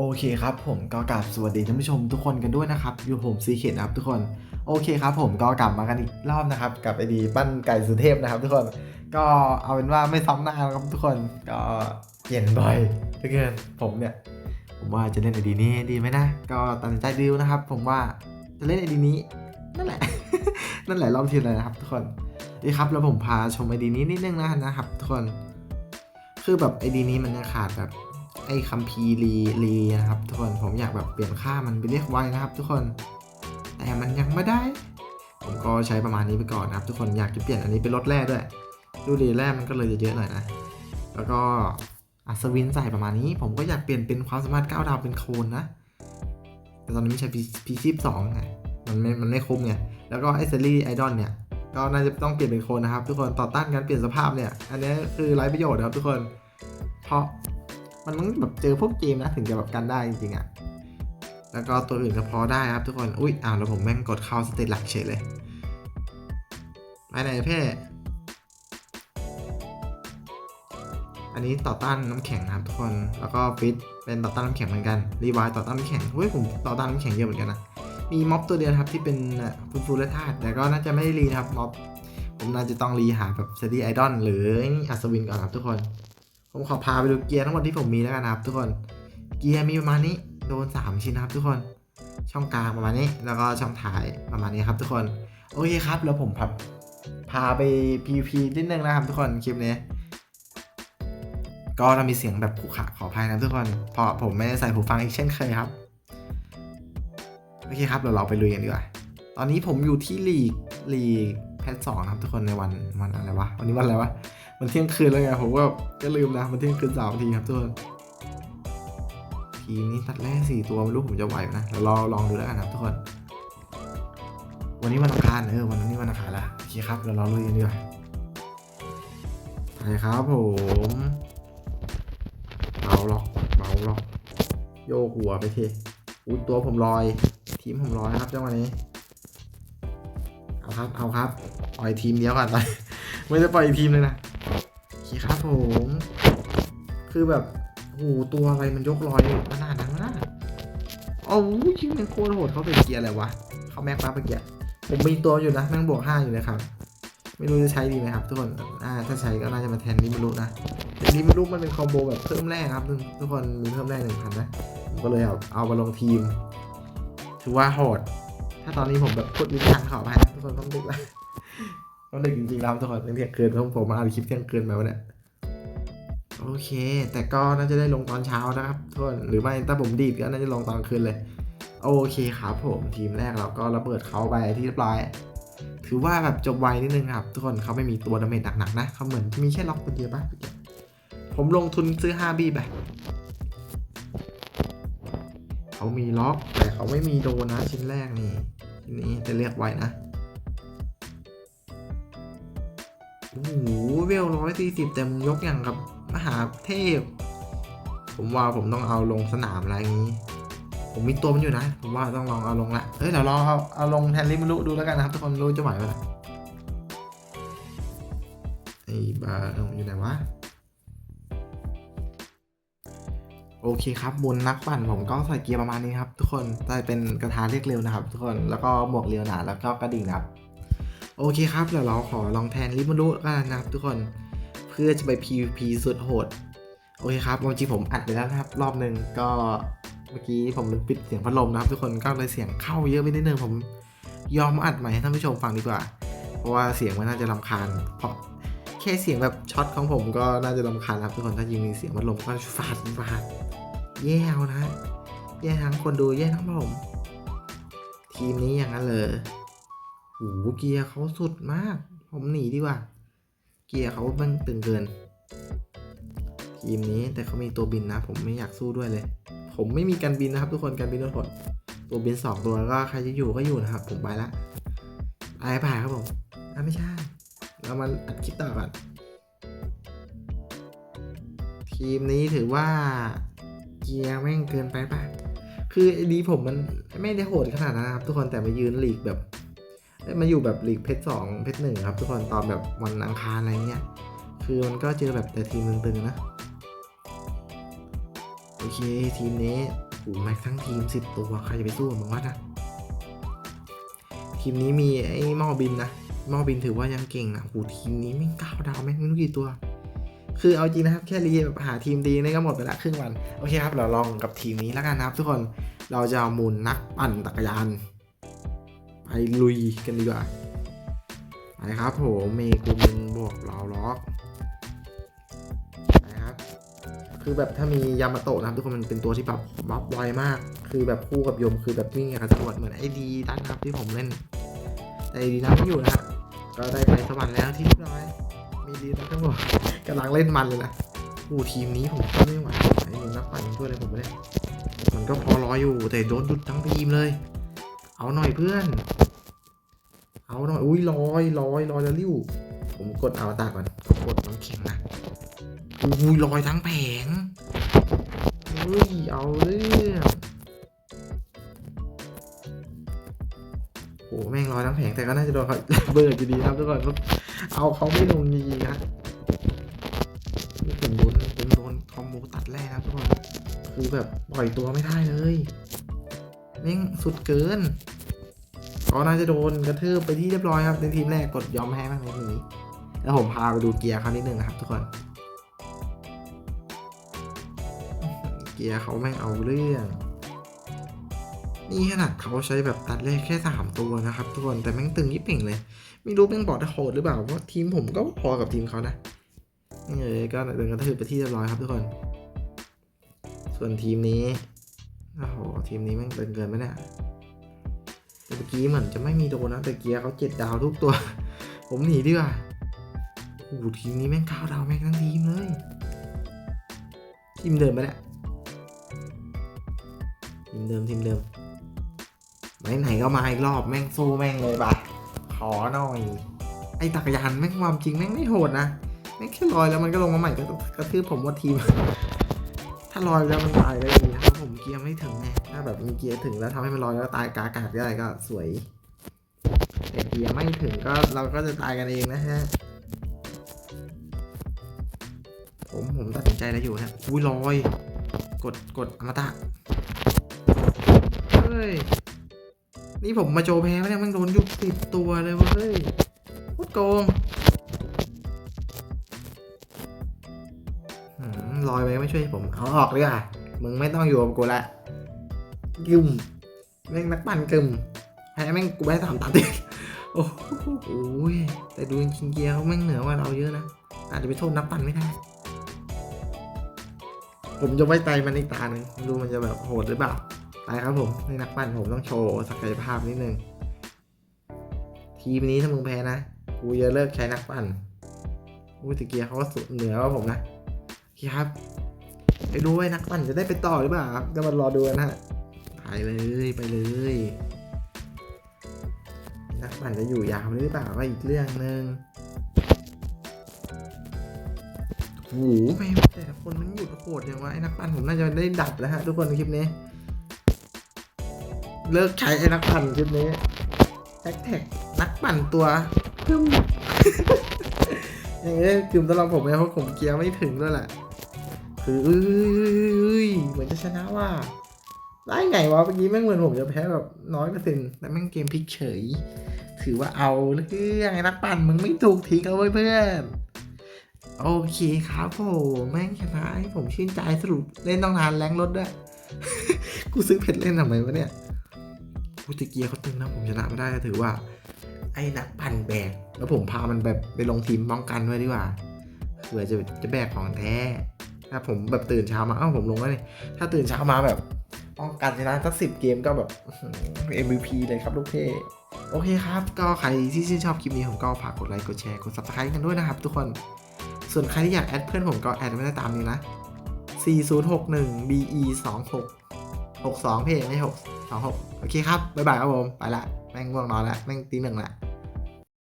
โอเคครับผมก็กราบสวัสดีท่านผู้ชมทุกคนกันด้วยนะครับ อยู่ผมซีเคนนะครับทุกคน โอเคครับผมก็กลับมากันอีกรอบนะครับ กับไอดีปั้นไก่สุเทพนะครับ ทุกคนก็เอาเป็นว่าไม่ซ้ำหน้าครับทุกคนก็เปลี่ยนบ่อยเหลือเกินผมเนี่ย ผมว่าจะเล่นไอดีนี้ดีไหมนะ ก็ตัดสินใจดูนะครับ ผมว่าจะเล่นไอดีนี้นั่นแหละ นั่นแหละรอบที่เลยนะครับ ทุกคนนี่ครับแล้วผมพาชมไอดีนี้นิดนึงนะนะครับ ทุกคน คือแบบไอดีนี้มันขาดแบบ ไอ้คัมพีรีรีนะครับทุกคนผมอยากแบบเปลี่ยนค่ามันไปเรียกไว้นะครับ ทุกคน แต่มันยังไม่ได้ ผมก็ใช้ประมาณนี้ไปก่อนนะครับ ทุกคนอยากจะเปลี่ยนอันนี้เป็นรถแร่ด้วยดูดีแร่มันก็เลยจะเยอะหน่อยนะ แล้วก็อัศวินใส่ประมาณนี้ ผมก็อยากเปลี่ยนเป็นความสามารถก้าวดาวเป็นโคนนะแต่ตอนนี้ไม่ใช่พีซีสองไงมันไม่มันไม่คุ้มไงแล้วก็ไอเซอรี่ไอดอลเนี่ยก็น่าจะต้องเปลี่ยนเป็นโคนนะครับ ทุกคนต่อต้านการเปลี่ยนสภาพเนี่ย อันนี้คือไร้ประโยชน์นะครับทุกคน เพราะ มันต้องแบบเจอพวกเกมนะถึงจะแบบกันได้จริงๆอะ่ะแล้วก็ตัวอื่นก็พอได้ครับทุกคน อุ้ยอ้าวแล้วผมแม่งกดเข้าสเตตหลักเฉยเลยไปไหนเพ่อันนี้ต่อต้านน้ำแข็งนะครับทุกคน แล้วก็ฟิตเป็นต่อต้านน้ำแข็งเหมือนกัน รีวายต่อต้านน้ำแข็งเฮ้ยผมต่อต้านน้ำแข็งเยอะเหมือนกันนะ มีม็อบตัวเดียวครับที่เป็นฟูฟูและธาตุแต่ก็น่าจะไม่ได้รีนะครับม็อบ ผมน่าจะต้องรีหาแบบเซตี้ไอดอลหรืออัศวินก่อนครับทุกคน ผมขอพาไปดูเกียร์ทั้งหมดที่ผมมีแล้วกันนะครับ ทุกคน เกียร์มีประมาณนี้ โดน 3 ชิ้นนะครับ ทุกคน ช่องกลางประมาณนี้ แล้วก็ช่องท้ายประมาณนี้ครับ ทุกคน โอเคครับ แล้วผมพาพาไป PVP นิดนึงนะครับ ทุกคน คลิปนี้ ก็จะมีเสียงแบบขู่ขะขออภัยนะทุกคน เพราะผมไม่ได้ใส่หูฟังอีกเช่นเคยครับ โอเคครับ เดี๋ยวเราไปลุยกันดีกว่า ตอนนี้ผมอยู่ที่ลีกลีกแพทสองครับทุกคนในวันวันอะไรวะ วันนี้วันอะไรวะ มันเที่ยงคืนแล้วไงผมก็ก็ลืมนะมันเที่ยงคืนสามนาทีครับทุกคนทีมนี้ตัดแรกสี่ตัวไม่รู้ผมจะไหวนะเดี๋ยวรอลองดูแล้วกันนะทุกคน วันนี้วันอังคารเออวันนี้วันอังคารละโอเคครับเดี๋ยวเราลุยกันดีกว่าไปครับผมเบาหรอกเบาหรอกโยกหัวไปทีอุ้ยตัวผมลอย ทีมผมลอยนะครับจังหวะนี้เอาครับเอาครับปล่อยทีมเดียวก่อนไปไม่ได้ปล่อยอีทีมเลยนะ เคครับผม คือแบบโอ้โหตัวอะไรมันยกลอยขนาดนั้นวะนะโอ้ยชิงเป็นโคตรโหดเขาเป็นเกียร์อะไรวะเขาแม็กปั๊บไปเกียร์ผมมีตัวอยู่นะแม่งบวกห้าอยู่เลยครับ ไม่รู้จะใช้ดีไหมครับทุกคนอ่าถ้าใช้ก็น่าจะมาแทนนิมิรุนะแต่นิมิรุมันเป็นคอมโบแบบเพิ่มแร่ครับทุกคนมีเพิ่มแร่หนึ่งพันนะผมก็เลยเอาเอามาลงทีมถือว่าโหด ถ้าตอนนี้ผมแบบพูดลิ้นพันขอไปทุกคนต้องดึกแล วต้องดึกจริงๆแล้วทุกคนเที่ยงคืนผมผมมาอ่านคลิปเที่ยงคืนมาวันเนี้ยโอเค แต่ก็น่าจะได้ลงตอนเช้านะครับทุกคนหรือไม่ถ้าผมดีดก็น่าจะลงตอนคืนเลย โอเคครับผมทีมแรกเราก็ระเบิดเขาไปที่เรียบร้อย ถือว่าแบบจบไวนิดนึงครับ ทุกคนเขาไม่มีตัวดาเมจหนักๆนะเขาเหมือนมีแค่ล็อกตัวเดียวป่ะผมลงทุนซื้อ5บีไปเขามีล็อกแต่เขาไม่มีโดนนะชิ้นแรกนี่ชิ้นนี้จะเรียกไว้นะ โอ้โหเวลร้อยสี่สิบแต่มึงยกอย่างกับมหาเทพ ผมว่าผมต้องเอาลงสนามอะไรงนี้ ผมมีตัวมันอยู่นะ ผมว่าต้องลองเอาลงละเฮ้ยเดี๋ยวลองเอาเอาลงแทนลิมรุดูแล้วกันนะครับทุกคนรู้จะไหวไหมล่ะไอ้บาร์อยู่ไหนวะโอเคครับบนนักปั่นผมก็ใส่เกียร์ประมาณนี้ครับ ทุกคนใส่เป็นกระทาเรียกเร็วนะครับ ทุกคนแล้วก็หมวกเรียวหนาแล้วก็กระดิ่งนะครับ โอเคครับเดี๋ยวเราขอลองแทนลิมารุกันนะครับทุกคนเพื่อจะไป PVP สุดโหด โอเคครับจริงผมอัดไปแล้วนะครับ รอบหนึ่งก็เมื่อกี้ผมลืมปิดเสียงพัดลมนะครับ ทุกคนก็เลยเสียงเข้าเยอะไปนิดนึงผมยอมอัดใหม่ให้ท่านผู้ชมฟังดีกว่า เพราะว่าเสียงมันน่าจะรำคาญ เพราะแค่เสียงแบบช็อตของผมก็น่าจะรำคาญครับทุกคนถ้ายิงมีเสียงพัดลมก็ฟาดฟาดแย่เอานะแย่ทั้งคนดูแย่ทั้งผม ทีมนี้อย่างนั้นเลย โอ้โหเกียร์เขาสุดมาก ผมหนีดีกว่า เกียร์เขาบังตึงเกิน ทีมนี้แต่เขามีตัวบินนะ ผมไม่อยากสู้ด้วยเลย ผมไม่มีการบินนะครับ ทุกคนการบินโดนผลตัวบินสองตัวแล้วก็ใครจะอยู่ก็อยู่นะครับ ผมไปละไปไปครับผมอะไม่ใช่ เรามาอัดคลิปต่อก่อน ทีมนี้ถือว่าเกียร์แม่งเกินไปป่ะคือดีผมมันไม่ได้โหดขนาดนั้นนะครับ ทุกคนแต่มายืนหลีกแบบ มาอยู่แบบลีกเพชรสองเพชรหนึ่งครับ ทุกคนตอนแบบวันอังคารอะไรเงี้ย คือมันก็เจอแบบแต่ทีมตึงๆนะ โอเค ทีมนี้หูแม็กทั้งทีมสิบตัว ใครจะไปสู้กับมึงวะนะ ทีมนี้มีไอ้หม้อบินนะหม้อบินถือว่ายังเก่งนะหูทีมนี้ไม่งเก้าดาวแม่งไม่รู้กี่ตัว คือเอาจริงนะครับ แค่รีแบบหาทีมดีนี่ก็หมดไปละครึ่งวัน โอเคครับ เราลองกับทีมนี้แล้วกันนะครับ ทุกคน เราจะเอามุนนักปั่นจักรยาน ไปลุยกันดีกว่าไปครับผมเมกุมินบวกเราล็อกไปครับ คือแบบถ้ามียามาโตะนะครับทุกคนมันเป็นตัวที่แบบบัฟไวมาก คือแบบคู่กับยมคือแบบวิ่งกับตำรวจเหมือนไอดีด้านครับที่ผมเล่นแต่ไอดีนั้นไม่อยู่นะครับก็ได้ไปสวรรค์แล้วที่เรียบร้อยมีดีนะทั้งหมดกำลังเล่นมันเลยนะอู้ทีมนี้ผมก็ไม่ไหวไอ้นักปั่นช่วยเลยผมไม่ได้มันก็พอรออยู่แต่โดนหยุดทั้งทีมเลย เอาหน่อยเพื่อน เอาหน่อย อุ้ยลอยลอยลอยแล้วริ้ว ผมกดอวตาก่อน กดน้ำแข็งนะอุ้ยลอยทั้งแผงอุ้ยเอาเรื่องโอ้แม่งลอยทั้งแผงแต่ก็น่าจะโดนเขาเบิร์ดอยู่ดีครับทุกคนเอาเขาไม่ลงจริงๆนะผมโดนผมโดนคอมโบตัดแรกครับทุกคนคือแบบปล่อยตัวไม่ได้เลย แม่งสุดเกินก็น่าจะโดนกระทืบไปที่เรียบร้อยครับในทีมแรกกดยอมแพ้มากในทีนี้แล้วผมพาไปดูเกียร์เขานิดนึงนะครับทุกคน เกียร์เขาแม่งเอาเรื่อง นี่ขนาดเขาใช้แบบตัดเลขแค่สามตัวนะครับ ทุกคนแต่แม่งตึงยิ่งเป่งเลย ไม่รู้แม่งบอดโหดหรือเปล่าเพราะทีมผมก็พอกับทีมเขานะเลยก็โดนกระทืบไปที่เรียบร้อยครับทุกคน ส่วนทีมนี้ โอ้โหทีมนี้แม่งตึงเกินไปเนี่ยแต่เมื่อกี้เหมือนจะไม่มีโดนนะแต่เกียร์เขาเจ็ดดาวทุกตัว ผมหนีดีกว่าโอ้โหทีมนี้แม่งเก้าดาวแม่งทั้งทีมเลยทีมเดิมไปแหละทีมเดิมทีมเดิมไหนไหนๆก็มาอีกรอบแม่งสู้แม่งเลยปะขอหน่อย ไอ้ตักยานแม่งความจริงแม่งไม่โหดนะแม่งแค่ลอยแล้วมันก็ลงมาใหม่ก็กระทืบผมว่าทีมาลอยแล้วมันตายได้ดีนะครับผมเกียร์ไม่ถึงไงถ้าแบบมีเกียร์ถึงแล้วทำให้มันลอยแล้วตายกากาศได้ก็สวย แต่เกียร์ไม่ถึงก็เราก็จะตายกันเองนะฮะ ผมผมตัดสินใจแล้วอยู่ฮะอุ้ยลอย กดกดอมตะเฮ้ย นี่ผมมาโจแพ้ไหมเนี่ยมันโดนยุบติดตัวเลยเวะเฮ้ยโคตรโกง ลอยไปไม่ช่วยผมเอาออกเลยอะมึงไม่ต้องอยู่กับกูละกึมแม่งนักปั่นกึมแพ้แม่งกูได้สามตัดเองโอ้โหแต่ดูจริงเกียร์เขาแม่งเหนือกว่าเราเยอะนะอาจจะไปโทษนักปั่นไม่ได้ ผมจะไว้ใจมันอีกตาหนึ่งไม่รู้มันจะแบบโหดหรือเปล่าตายครับผมในนักปั่นผมต้องโชว์ศักยภาพนิดนึงทีมนี้ถ้ามึงแพ้นะกูจะเลิกใช้นักปั่นอู้ตะเกียร์เขาก็สุดเหนือกว่าผมนะ คครับ ไปดูไว้นักปั่นจะได้ไปต่อหรือเปล่าครับก็มารอดูกันนะฮะไปเลยไปเลย นักปั่นจะอยู่ยาวหรือเปล่าก็อีกเรื่องหนึ่งโอ้โหไม่แต่ละคนมันหยุดโหดอย่างวะไอ้นักปั่นผมน่าจะได้ดับแล้วฮะทุกคนในคลิปนี้ เลิกใช้ไอ้นักปั่นคลิปนี้แท็กแท็กนักปั่นตัวกึมอย่างเงี้ยกึมสำหรับผมเนี่ยเพราะผมเกียร์ไม่ถึงด้วยแหละ คือเอ้ยเหมือนจะชนะว่าได้ไงวะเมื่อกี้แม่งเหมือนผมจะแพ้แบบน้อยเปอร์เซ็นต์แต่แม่งเกมพลิกเฉย ถือว่าเอาเรื่องไอ้นักปั่นมึงไม่ถูกทิ้งเอาไว้เพื่อนโอเคครับผมแม่งชนะให้ผมชื่นใจสรุปเล่นต้องนานแรงรถด้วย กูซื้อเพชรเล่นทำไมวะเนี่ยกูตะเกียร์เขาตึงนะผมชนะไม่ได้ถือว่า ไอ้นักปั่นแบก แล้วผมพามันแบบไปลงทีมป้องกันไว้ดีกว่าเผื่อจะจะแบกของแท้ ถ้าผมแบบตื่นเช้ามาอ้าวผมลงแล้วนี่ถ้าตื่นเช้ามาแบบป้องกันชนะสักสิบเกมก็แบบ MVP เลยครับลูกเพ่โอเคครับ ก็ใครที่ชื่นชอบคลิปนี้ผมก็ฝากกดไลค์กดแชร์กด subscribe กันด้วยนะครับทุกคน ส่วนใครที่อยากแอดเพื่อนผมก็แอดไม่ได้ตามนี้นะ 4061 BE 26 62เพจไม่6 26 โอเคครับ บ๊ายบายครับผม ไปละ แม่งง่วงนอนละ แม่งตีหนึ่งละ